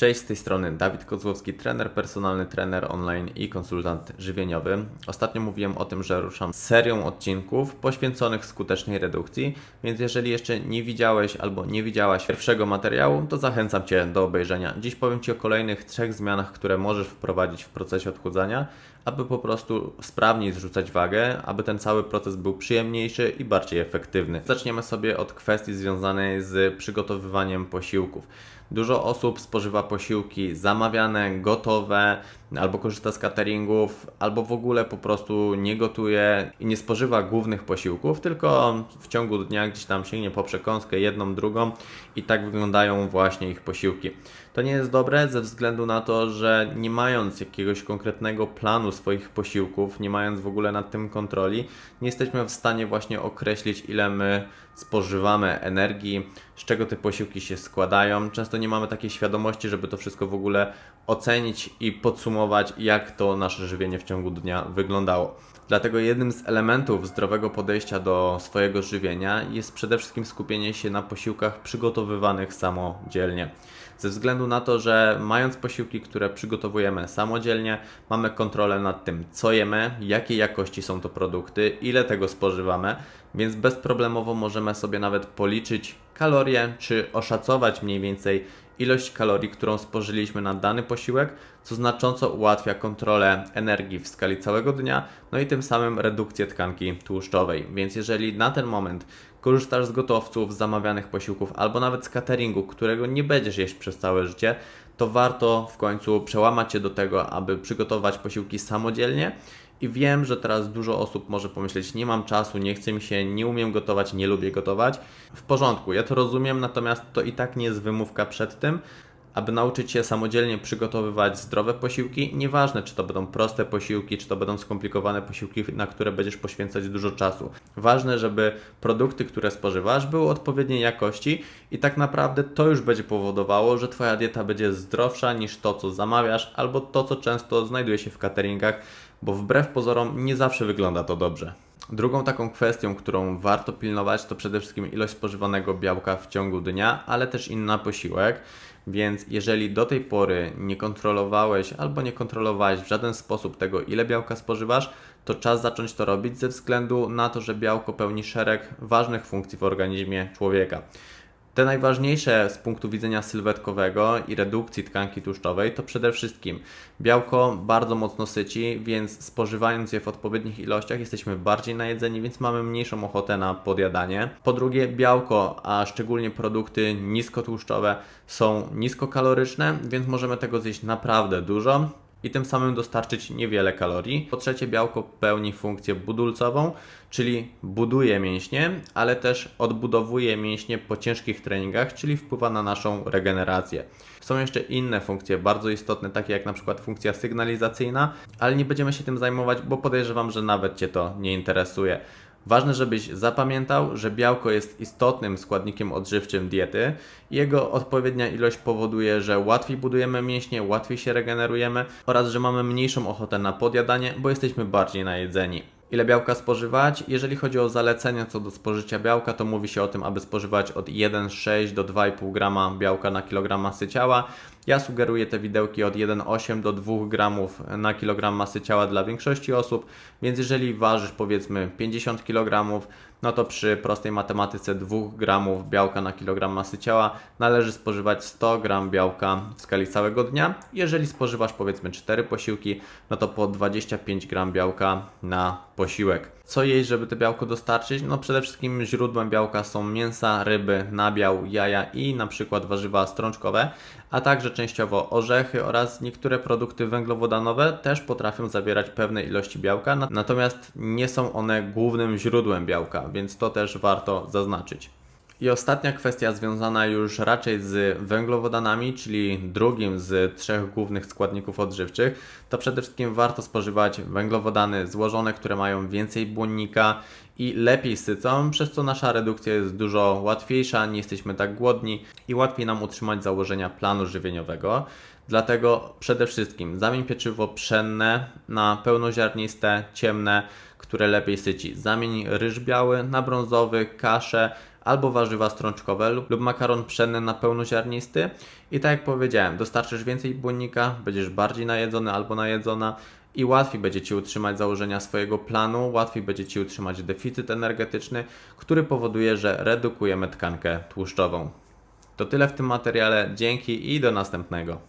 Cześć, z tej strony Dawid Kozłowski, trener personalny, trener online i konsultant żywieniowy. Ostatnio mówiłem o tym, że ruszam serią odcinków poświęconych skutecznej redukcji, więc jeżeli jeszcze nie widziałeś albo nie widziałaś pierwszego materiału, to zachęcam Cię do obejrzenia. Dziś powiem Ci o kolejnych trzech zmianach, które możesz wprowadzić w procesie odchudzania, aby po prostu sprawniej zrzucać wagę, aby ten cały proces był przyjemniejszy i bardziej efektywny. Zaczniemy sobie od kwestii związanej z przygotowywaniem posiłków. Dużo osób spożywa posiłki zamawiane, gotowe, albo korzysta z cateringów, albo w ogóle po prostu nie gotuje i nie spożywa głównych posiłków, tylko w ciągu dnia gdzieś tam sięgnie po przekąskę, jedną, drugą i tak wyglądają właśnie ich posiłki. To nie jest dobre ze względu na to, że nie mając jakiegoś konkretnego planu swoich posiłków, nie mając w ogóle nad tym kontroli, nie jesteśmy w stanie właśnie określić, ile my spożywamy energii, z czego te posiłki się składają. Często nie mamy takiej świadomości, żeby to wszystko w ogóle ocenić i podsumować, jak to nasze żywienie w ciągu dnia wyglądało. Dlatego jednym z elementów zdrowego podejścia do swojego żywienia jest przede wszystkim skupienie się na posiłkach przygotowywanych samodzielnie. Ze względu na to, że mając posiłki, które przygotowujemy samodzielnie, mamy kontrolę nad tym, co jemy, jakiej jakości są to produkty, ile tego spożywamy, więc bezproblemowo możemy sobie nawet policzyć kalorie, czy oszacować mniej więcej ilość kalorii, którą spożyliśmy na dany posiłek, co znacząco ułatwia kontrolę energii w skali całego dnia, no i tym samym redukcję tkanki tłuszczowej. Więc jeżeli na ten moment korzystasz z gotowców, z zamawianych posiłków albo nawet z cateringu, którego nie będziesz jeść przez całe życie, to warto w końcu przełamać się do tego, aby przygotować posiłki samodzielnie i wiem, że teraz dużo osób może pomyśleć, nie mam czasu, nie chcę mi się, nie umiem gotować, nie lubię gotować. W porządku, ja to rozumiem, natomiast to i tak nie jest wymówka przed tym, aby nauczyć się samodzielnie przygotowywać zdrowe posiłki. Nieważne, czy to będą proste posiłki, czy to będą skomplikowane posiłki, na które będziesz poświęcać dużo czasu. Ważne, żeby produkty, które spożywasz, były odpowiedniej jakości i tak naprawdę to już będzie powodowało, że Twoja dieta będzie zdrowsza niż to, co zamawiasz, albo to, co często znajduje się w cateringach, bo wbrew pozorom nie zawsze wygląda to dobrze. Drugą taką kwestią, którą warto pilnować, to przede wszystkim ilość spożywanego białka w ciągu dnia, ale też inna posiłek. Więc jeżeli do tej pory nie kontrolowałeś albo nie kontrolowałeś w żaden sposób tego, ile białka spożywasz, to czas zacząć to robić ze względu na to, że białko pełni szereg ważnych funkcji w organizmie człowieka. Te najważniejsze z punktu widzenia sylwetkowego i redukcji tkanki tłuszczowej to przede wszystkim białko bardzo mocno syci, więc spożywając je w odpowiednich ilościach jesteśmy bardziej najedzeni, więc mamy mniejszą ochotę na podjadanie. Po drugie, białko, a szczególnie produkty niskotłuszczowe są niskokaloryczne, więc możemy tego zjeść naprawdę dużo i tym samym dostarczyć niewiele kalorii. Po trzecie, białko pełni funkcję budulcową, czyli buduje mięśnie, ale też odbudowuje mięśnie po ciężkich treningach, czyli wpływa na naszą regenerację. Są jeszcze inne funkcje bardzo istotne, takie jak na przykład funkcja sygnalizacyjna, ale nie będziemy się tym zajmować, bo podejrzewam, że nawet Cię to nie interesuje. Ważne, żebyś zapamiętał, że białko jest istotnym składnikiem odżywczym diety. Jego odpowiednia ilość powoduje, że łatwiej budujemy mięśnie, łatwiej się regenerujemy oraz że mamy mniejszą ochotę na podjadanie, bo jesteśmy bardziej najedzeni. Ile białka spożywać? Jeżeli chodzi o zalecenia co do spożycia białka, to mówi się o tym, aby spożywać od 1,6 do 2,5 g białka na kilogram masy ciała. Ja sugeruję te widełki od 1,8 do 2 gramów na kilogram masy ciała dla większości osób, więc jeżeli ważysz powiedzmy 50 kg, no to przy prostej matematyce 2 gramów białka na kilogram masy ciała należy spożywać 100 gram białka w skali całego dnia. Jeżeli spożywasz powiedzmy 4 posiłki, no to po 25 gram białka na posiłek. Co jeść, żeby to białko dostarczyć? No przede wszystkim źródłem białka są mięsa, ryby, nabiał, jaja i na przykład warzywa strączkowe, a także częściowo orzechy oraz niektóre produkty węglowodanowe też potrafią zawierać pewne ilości białka, natomiast nie są one głównym źródłem białka, więc to też warto zaznaczyć. I ostatnia kwestia związana już raczej z węglowodanami, czyli drugim z trzech głównych składników odżywczych, to przede wszystkim warto spożywać węglowodany złożone, które mają więcej błonnika i lepiej sycą, przez co nasza redukcja jest dużo łatwiejsza, nie jesteśmy tak głodni i łatwiej nam utrzymać założenia planu żywieniowego. Dlatego przede wszystkim zamień pieczywo pszenne na pełnoziarniste, ciemne, które lepiej syci. Zamień ryż biały na brązowy, kaszę albo warzywa strączkowe lub makaron pszenny na pełnoziarnisty. I tak jak powiedziałem, dostarczysz więcej błonnika, będziesz bardziej najedzony albo najedzona i łatwiej będzie Ci utrzymać założenia swojego planu, łatwiej będzie Ci utrzymać deficyt energetyczny, który powoduje, że redukujemy tkankę tłuszczową. To tyle w tym materiale, dzięki i do następnego.